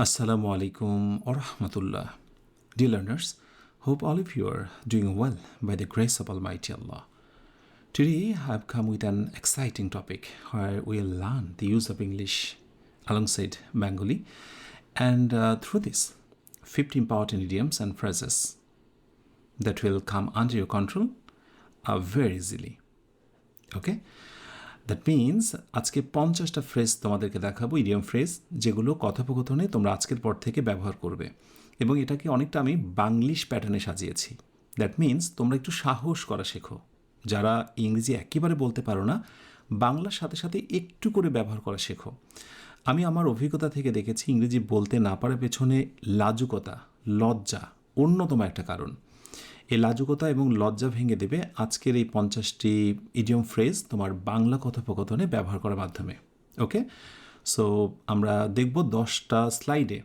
Assalamu alaikum wa rahmatullah. Dear learners, hope all of you are doing well by the grace of Almighty Allah. Today I have come with an exciting topic where we'll learn the use of English alongside Bengali and uh, through this 50 important idioms and phrases that will come under your control uh, very easily. Okay? That means আজকে পঞ্চাশটা phrase তোমাদেরকে দেখাবো idiom phrase যেগুলো কথোপকথনে তোমরা আজকের পর থেকে ব্যবহার করবে। এবং এটাকে অনেকটা আমি বাংলিশ প্যাটার্নে সাজিয়েছি। দ্যাট মিনস তোমরা একটু সাহস করা শেখো। যারা ইংরেজি একেবারে বলতে পারো না, বাংলার সাথে সাথে একটু করে ব্যবহার করা শেখো। আমি আমার অভিজ্ঞতা থেকে দেখেছি, ইংরেজি বলতে না পারার পেছনে লাজুকতা, লজ্জা অন্যতম একটা কারণ। এই লাজুকতা এবং লজ্জা ভেঙে দেবে আজকের এই পঞ্চাশটি ইডিয়ম ফ্রেজ তোমার বাংলা কথোপকথনে ব্যবহার করার মাধ্যমে। ওকে? সো আমরা দেখব দশটা স্লাইডে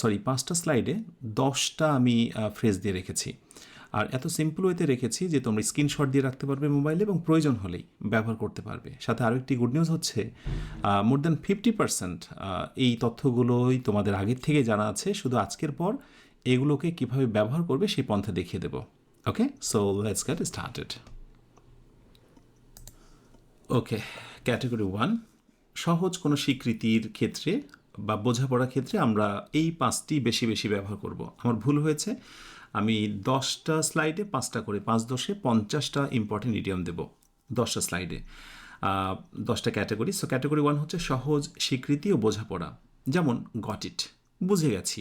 সরি পাঁচটা স্লাইডে দশটা আমি ফ্রেজ দিয়ে রেখেছি। আর এত সিম্পল ওয়েতে রেখেছি যে তোমরা স্ক্রিনশট দিয়ে রাখতে পারবে মোবাইলে এবং প্রয়োজন হলেই ব্যবহার করতে পারবে। সাথে আরও একটি গুড নিউজ হচ্ছে মোর দ্যান ফিফটি পার্সেন্ট এই তথ্যগুলোই তোমাদের আগের থেকে জানা আছে। শুধু আজকের পর এগুলোকে কীভাবে ব্যবহার করবে সেই পন্থা দেখিয়ে দেব। Okay so let's get started okay category one সহজ কোনো স্বীকৃতির ক্ষেত্রে বা বোঝাপড়ার ক্ষেত্রে আমরা এই পাঁচটি বেশি বেশি ব্যবহার করব। আমার ভুল হয়েছে, আমি দশটা স্লাইডে পাঁচটা করে, পাঁচ দশে পঞ্চাশটা ইম্পর্টেন্ট ইডিয়াম দেব দশটা স্লাইডে দশটা ক্যাটাগরি সো ক্যাটাগরি ওয়ান হচ্ছে সহজ স্বীকৃতি ও বোঝাপড়া। যেমন গট ইট বুঝে গেছি।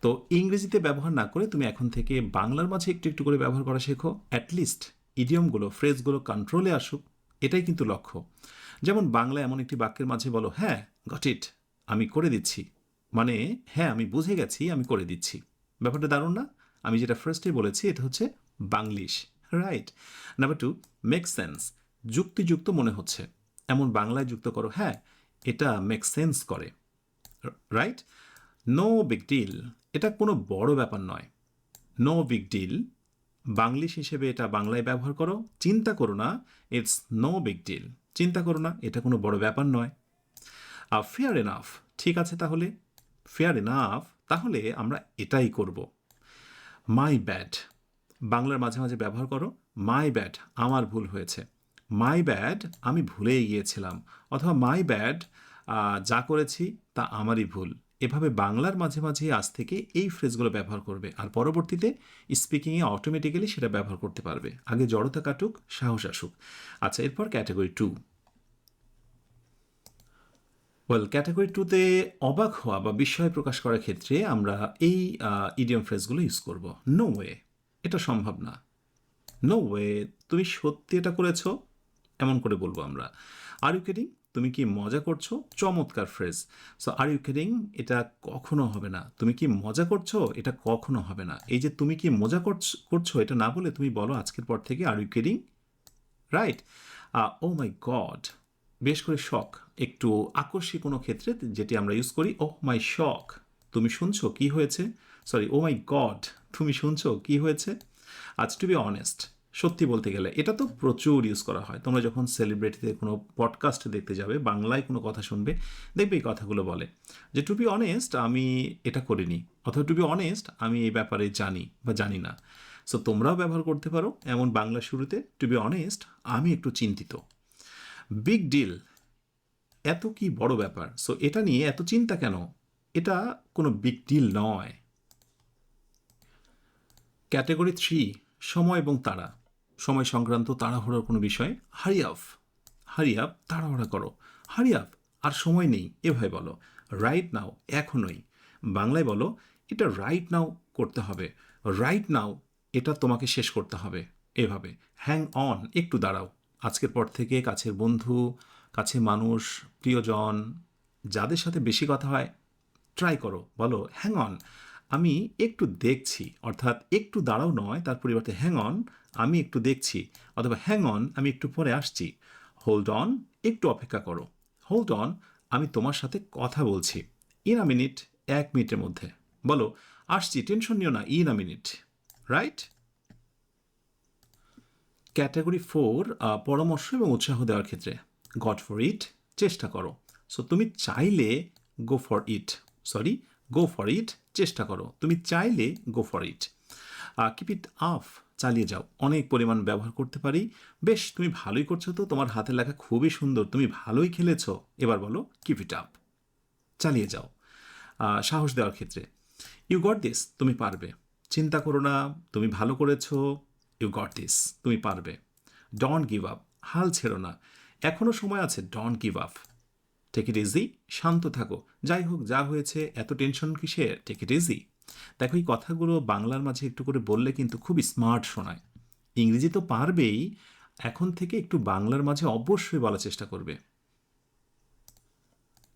তো ইংরেজিতে ব্যবহার না করে তুমি এখন থেকে বাংলার মাঝে একটু একটু করে ব্যবহার করা শেখো। অ্যাটলিস্ট ইডিয়মগুলো ফ্রেজগুলো কন্ট্রোলে আসুক। এটাই কিন্তু লক্ষ্য। যেমন বাংলা এমন একটি বাক্যের মাঝে বলো হ্যাঁ গট ইট আমি করে দিচ্ছি। মানে হ্যাঁ আমি বুঝে গেছি, আমি করে দিচ্ছি। ব্যাপারটা দারুণ না? আমি যেটা ফার্স্টে বলেছি, এটা হচ্ছে Banglish. Right number two make sense যুক্তিযুক্ত মনে হচ্ছে। এমন বাংলায় যুক্ত করো হ্যাঁ এটা মেক সেন্স করে। রাইট নো বিগ ডিল এটা কোনো বড় ব্যাপার নয়। নো বিগ ডিল বাংলিশ হিসেবে এটা বাংলায় ব্যবহার করো। চিন্তা করো না ইটস নো বিগ ডিল চিন্তা করো না, এটা কোনো বড় ব্যাপার নয়। আর ফেয়ার এনাফ ঠিক আছে তাহলে? ফেয়ার এনাফ তাহলে আমরা এটাই করব। মাই ব্যাড বাংলার মাঝে মাঝে ব্যবহার করো। মাই ব্যাড আমার ভুল হয়েছে। মাই ব্যাড আমি ভুলেই গিয়েছিলাম। অথবা মাই ব্যাড যা করেছি তা আমারই ভুল। এভাবে বাংলার মাঝে মাঝে আজ থেকে এই ফ্রেজগুলো ব্যবহার করবে আর পরবর্তীতে স্পিকিংয়ে অটোমেটিক্যালি সেটা ব্যবহার করতে পারবে। আগে জড়তা কাটুক, সাহস আসুক। আচ্ছা এরপর ক্যাটাগরি টু ওয়েল ক্যাটাগরি টুতে অবাক হওয়া বা বিস্ময় প্রকাশ করার ক্ষেত্রে আমরা এই ইডিয়াম ফ্রেজগুলো ইউজ করব। নো ওয়ে এটা সম্ভব না। নো ওয়ে তুমি সত্যি এটা করেছ? এমন করে বলব আমরা। আর ইউ কেটিং তুমি কি মজা করছ? চমৎকার phrase. So are you kidding এটা কখনো হবে না। তুমি কি মজা করছ? এটা কখনো হবে না। এই যে তুমি কি মজা করছ এটা না বলে তুমি বলো আজকের পর থেকে are you kidding right oh my god বেশ করে শখ একটু আকর্ষী কোনো ক্ষেত্রে যেটি আমরা ইউজ করি ও মাই শখ তুমি শুনছো কি হয়েছে? সরি ও মাই গড তুমি শুনছো কি হয়েছে? আজ টু বি অনেস্ট সত্যি বলতে গেলে, এটা তো প্রচুর ইউজ করা হয়। তোমরা যখন সেলিব্রিটিতে কোনো পডকাস্ট দেখতে যাবে, বাংলায় কোনো কথা শুনবে, দেখবে এই কথাগুলো বলে যে টু বি অনেস্ট আমি এটা করিনি। অথবা টু বি অনেস্ট আমি এই ব্যাপারে জানি বা জানি না। সো তোমরাও ব্যবহার করতে পারো। এমন বাংলা শুরুতে টু বি অনেস্ট আমি একটু চিন্তিত। বিগ ডিল এত কি বড় ব্যাপার? সো এটা নিয়ে এত চিন্তা কেন? এটা কোনো বিগ ডিল নয়। ক্যাটেগরি থ্রি সময় এবং তারা। সময় সংক্রান্ত তাড়াহুড়োর কোনো বিষয়? হারিয়াফ হারিয়াফ তাড়াহুড়া করো। হারিয়াফ আর সময় নেই, এভাবে বলো। রাইট নাও এখনই। বাংলায় বলো, এটা রাইট নাও করতে হবে। রাইট নাও এটা তোমাকে শেষ করতে হবে। এভাবে। হ্যাং অন একটু দাঁড়াও। আজকের পর থেকে কাছের বন্ধু কাছে মানুষ, প্রিয়জন, যাদের সাথে বেশি কথা হয় ট্রাই করো। বলো হ্যাং অন আমি একটু দেখছি, অর্থাৎ একটু দাঁড়াও নয়, তার পরিবর্তে হ্যাং অন আমি একটু দেখছি, অথবা হ্যাং অন আমি একটু পরে আসছি। হোল্ড অন একটু অপেক্ষা করো। হোল্ড অন আমি তোমার সাথে কথা বলছি। ইন আ মিনিট এক মিনিটের মধ্যে। বলো, আসছি টেনশন নিও না in a minute right category four পরামর্শ এবং উৎসাহ দেওয়ার ক্ষেত্রে। গড ফর ইট চেষ্টা করো। সো তুমি চাইলে go for it sorry go for it চেষ্টা করো। তুমি চাইলে go for it keep it আফ চালিয়ে যাও। অনেক পরিমাণ ব্যবহার করতে পারি। বেশ, তুমি ভালোই করছ তো। তোমার হাতে লেখা খুবই সুন্দর। তুমি ভালোই খেলেছো। এবার বলো কিপ ইট আপ চালিয়ে যাও। সাহস দেওয়ার ক্ষেত্রে। ইউ গট দিস তুমি পারবে। চিন্তা করো না, তুমি ভালো করেছ। ইউ গট দিস তুমি পারবে। ডন গিভ আপ হাল ছেড়ো না। এখনও সময় আছে don't give up take it easy শান্ত থাকো। যাই হোক, যা হয়েছে, এত টেনশন কিসে টেক ইট ইজি দেখো, এই কথাগুলো বাংলার মাঝে একটু করে বললে কিন্তু খুব স্মার্ট শোনায়। ইংরেজি তো পারবেই, এখন থেকে একটু বাংলার মাঝে অবশ্যই বলার চেষ্টা করবে।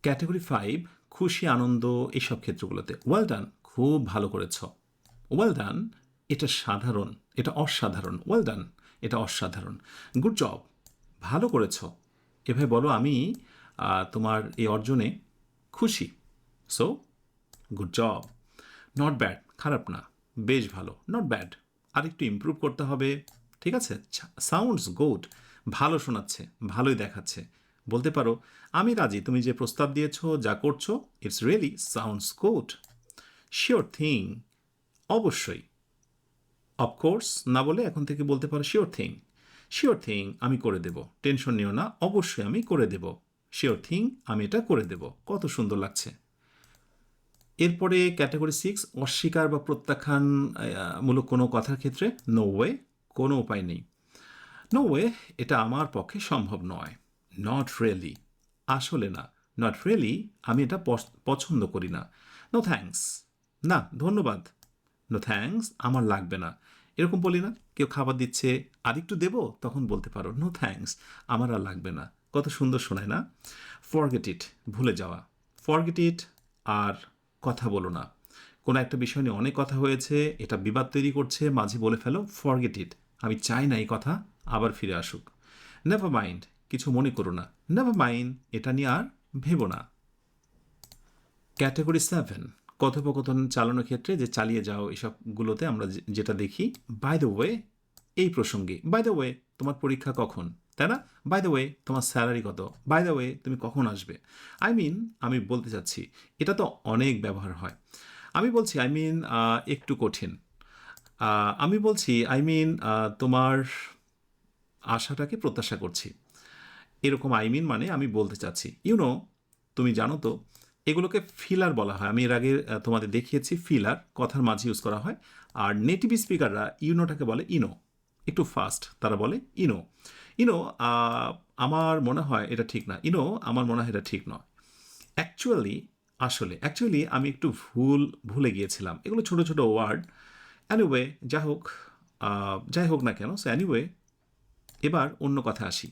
ক্যাটাগরি ফাইভ খুশি, আনন্দ, এইসব ক্ষেত্রগুলোতে। ওয়েল ডান খুব ভালো করেছ। ওয়েল ডান এটা সাধারণ, এটা অসাধারণ। ওয়েল ডান এটা অসাধারণ। গুড জব ভালো করেছ। এভাবে বলো আমি তোমার এই অর্জনে খুশি। So good job not bad খারাপ না, বেশ ভালো নট ব্যাড আর একটু ইমপ্রুভ করতে হবে, ঠিক আছে? সাউন্ডস গুড ভালো শোনাচ্ছে, ভালোই দেখাচ্ছে। বলতে পারো, আমি রাজি, তুমি যে প্রস্তাব দিয়েছ, যা করছ it's really sounds good sure thing অবশ্যই। অফকোর্স না বলে এখন থেকে বলতে পারো শিওর থিং শিওর থিং আমি করে দেব, টেনশন নিও না, অবশ্যই আমি করে দেব। শিওর থিং আমি এটা করে দেব। কত সুন্দর লাগছে। এরপরে ক্যাটাগরি সিক্স, অস্বীকার বা প্রত্যাখ্যান মূলক কোনো কথার ক্ষেত্রে নো ওয়ে কোনো উপায় নেই। নো ওয়ে এটা আমার পক্ষে সম্ভব নয়। নট রিয়েলি আসলে না। নট রিয়েলি আমি এটা পছ- পছন্দ করি না। নো থ্যাঙ্কস না, ধন্যবাদ। নো থ্যাঙ্কস আমার লাগবে না। এরকম বলি না, কেউ খাবার দিচ্ছে আর একটু দেবো, তখন বলতে পারো নো থ্যাঙ্কস আমার আর লাগবে না। কত সুন্দর শোনায় না? ফরগেট ইট ভুলে যাওয়া। ফরগেট ইট আর কথা বলো না। কোনো একটা বিষয় নিয়ে অনেক কথা হয়েছে, এটা বিবাদ তৈরি করছে, মাঝে বলে ফেলো ফরগেট ইট আমি চাই না এই কথা, আবার ফিরে আসুক। নেভার মাইন্ড কিছু মনে করো না। নেভার মাইন্ড এটা নিয়ে আর ভেবো না। ক্যাটাগরি সেভেন কথোপকথন চালানোর ক্ষেত্রে যে চালিয়ে যাও এসবগুলোতে আমরা যেটা দেখি বাই দ্য ওয়ে এই প্রসঙ্গে। বাই দ্য ওয়ে তোমার পরীক্ষা কখন? তাই না? বাই দ্য ওয়ে তোমার স্যালারি কত? বাই দ্য ওয়ে তুমি কখন আসবে? আই মিন আমি বলতে চাচ্ছি, এটা তো অনেক ব্যবহার হয়। আমি বলছি আই মিন একটু কঠিন। আমি বলছি আই মিন তোমার আশাটাকে প্রত্যাশা করছি। এরকম আই মিন মানে আমি বলতে চাচ্ছি। ইউনো তুমি জানো তো, এগুলোকে ফিলার বলা হয়। আমি এর আগে তোমাদের দেখিয়েছি ফিলার কথার মাঝে ইউজ করা হয়। আর নেটিভ স্পিকাররা ইউনোটাকে বলে ইনো একটু ফাস্ট তারা বলে ইনো। ইনো আমার মনে হয় এটা ঠিক না। ইনো, আমার মনে হয় এটা ঠিক নয়। অ্যাকচুয়ালি আসলে অ্যাকচুয়ালি আমি একটু ভুল, ভুলে গিয়েছিলাম। এগুলো ছোট ছোট ওয়ার্ড অ্যানিওয়ে যা হোক যাই হোক না কেন। সো অ্যানিওয়ে এবার অন্য কথা আসি।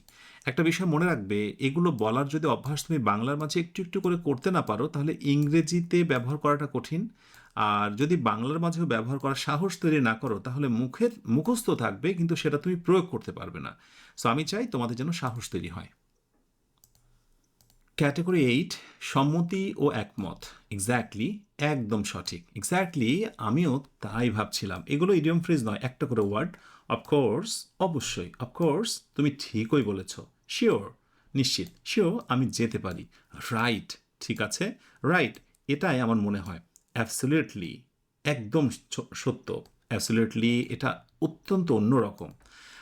একটা বিষয় মনে রাখবে, এগুলো বলার যদি অভ্যাস তুমি বাংলার মাঝে একটু একটু করে করতে না পারো, তাহলে ইংরেজিতে ব্যবহার করাটা কঠিন। আর যদি বাংলার মাঝেও ব্যবহার করার সাহস তৈরি না করো, তাহলে মুখের মুখস্থ থাকবে, কিন্তু সেটা তুমি প্রয়োগ করতে পারবে না। সো আমি চাই তোমাদের যেন সাহস তৈরি হয়। ক্যাটাগরি এইট, সম্মতি ও একমত। এক্স্যাক্টলি একদম সঠিক। এক্স্যাক্টলি আমিও তাই ভাবছিলাম। এগুলো ইডিয়ম ফ্রেজ নয়, একটা করে ওয়ার্ড অফকোর্স অবশ্যই। অফকোর্স তুমি ঠিকই বলেছ। শিওর নিশ্চিত। শিওর আমি যেতে পারি। রাইট ঠিক আছে? রাইট এটাই আমার মনে হয়। অ্যাবসলিউটলি একদম সত্য। অ্যাবসলিউটলি এটা অত্যন্ত অন্যরকম।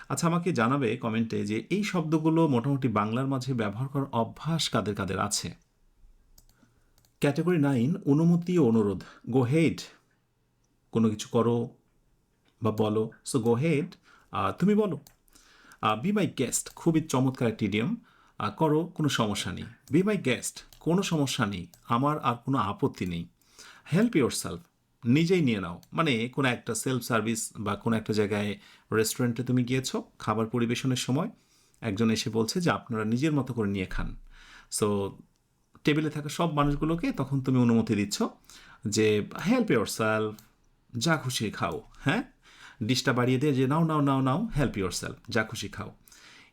আচ্ছা আমাকে জানাবে কমেন্টে যে এই শব্দগুলো মোটামুটি বাংলার মাঝে ব্যবহার করার অভ্যাস কাদের কাদের আছে? ক্যাটাগরি নাইন, অনুমতি ও অনুরোধ। গো হেড কোনো কিছু করো বা বলো। সো গো হেড তুমি বলো। বি মাই গেস্ট খুবই চমৎকার একটি করো, কোনো সমস্যা নেই। বি মাই গেস্ট কোনো সমস্যা নেই। আমার আর কোনো আপত্তি নেই। হেল্প ইউর সেলফ নিজেই নিয়ে নাও। মানে কোনো একটা সেলফ সার্ভিস বা কোনো একটা জায়গায় রেস্টুরেন্টে তুমি গিয়েছো, খাবার পরিবেশনের সময় একজন এসে বলছে যে আপনারা নিজের মতো করে নিয়ে খান। সো টেবিলে থাকা সব মানুষগুলোকে তখন তুমি অনুমতি দিচ্ছ যে হেল্প ইউর সেলফ যা খুশি খাও হ্যাঁ? ডিশটা বাড়িয়ে দিয়ে যে নাও নাও নাও নাও হেল্প ইউর সেলফ যা খুশি খাও।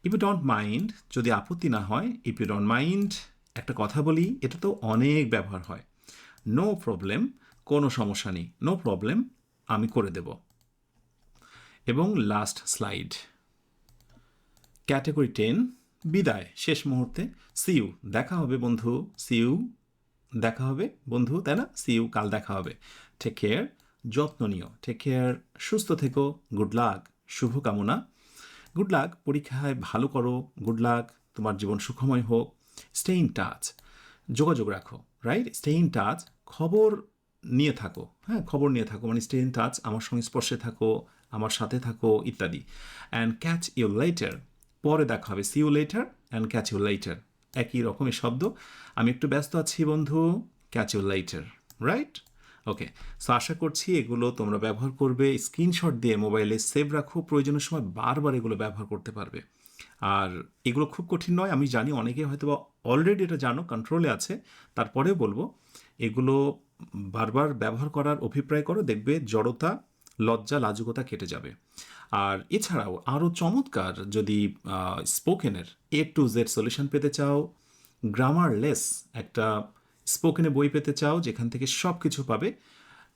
ইফ ইউ ডোন্ট মাইন্ড যদি আপত্তি না হয় ইফ ইউ ডোন্ট মাইন্ড একটা কথা বলি, এটা তো অনেক ব্যবহার হয়। নো প্রবলেম কোনো সমস্যা নেই। নো প্রবলেম আমি করে দেব। এবং লাস্ট স্লাইড ক্যাটাগরি টেন বিদায়, শেষ মুহূর্তে সিউ দেখা হবে বন্ধু সিউ দেখা হবে বন্ধু, তাই না? সি ইউ কাল দেখা হবে। টেক কেয়ার যত্ন নিও। টেক কেয়ার সুস্থ থেকো গুড লাক শুভকামনা। গুড লাক পরীক্ষায় ভালো করো গুড লাক তোমার জীবন সুখময় হোক। স্টে ইন টাচ যোগাযোগ রাখো রাইট স্টে ইন টাচ খবর নিয়ে থাকো হ্যাঁ খবর নিয়ে থাকো মানে স্টে ইন টাচ আমার সংস্পর্শে থাকো, আমার সাথে থাকো, ইত্যাদি। অ্যান্ড ক্যাচ ইউ লেটার পরে দেখা হবে see you later and catch you later একই রকমের শব্দ। আমি একটু ব্যস্ত আছি বন্ধু catch you later right okay so আশা করছি এগুলো তোমরা ব্যবহার করবে স্ক্রিনশট দিয়ে মোবাইলে সেভ রাখো প্রয়োজনের সময় বারবার এগুলো ব্যবহার করতে পারবে। আর এগুলো খুব কঠিন নয়, আমি জানি অনেকে হয়তো বা অলরেডি এটা জানো কন্ট্রোলে আছে। তারপরেও বলব, এগুলো বারবার ব্যবহার করার অভিপ্রায় করো, দেখবে জড়তা, লজ্জা, লাজুকতা কেটে যাবে। আর এছাড়াও আরও চমৎকার যদি স্পোকেনের এ টু জেড সলিউশন পেতে চাও গ্রামারলেস একটা স্পোকেনে বই পেতে চাও, যেখান থেকে সব কিছু পাবে।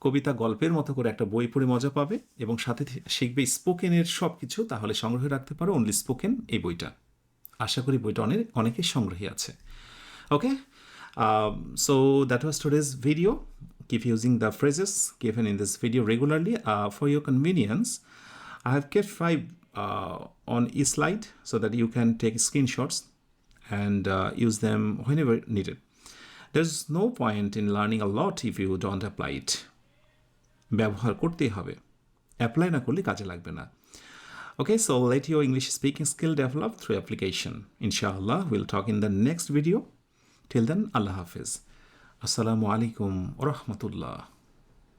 কবিতা গল্পের মতো করে একটা বই পড়ে মজা পাবে এবং সাথে শিখবে স্পোকেনের সব কিছু তাহলে সংগ্রহে রাখতে পারো অনলি স্পোকেন এই বইটা। আশা করি বইটা অনেক অনেকে সংগ্রহী আছে। Okay so that was today's video keep using the phrases given in this video regularly for your convenience I have kept five on each slide so that you can take screenshots and use them whenever needed there is no point in learning a lot if you don't apply it ব্যবহার করতেই হবে। Apply না করলে কাজে লাগবে না। Okay so let your English speaking skill develop through application ইনশাআল্লাহ will talk in the next video till then আল্লাহ হাফিজ আসসালামু আলাইকুম ওরহমতুল্লাহ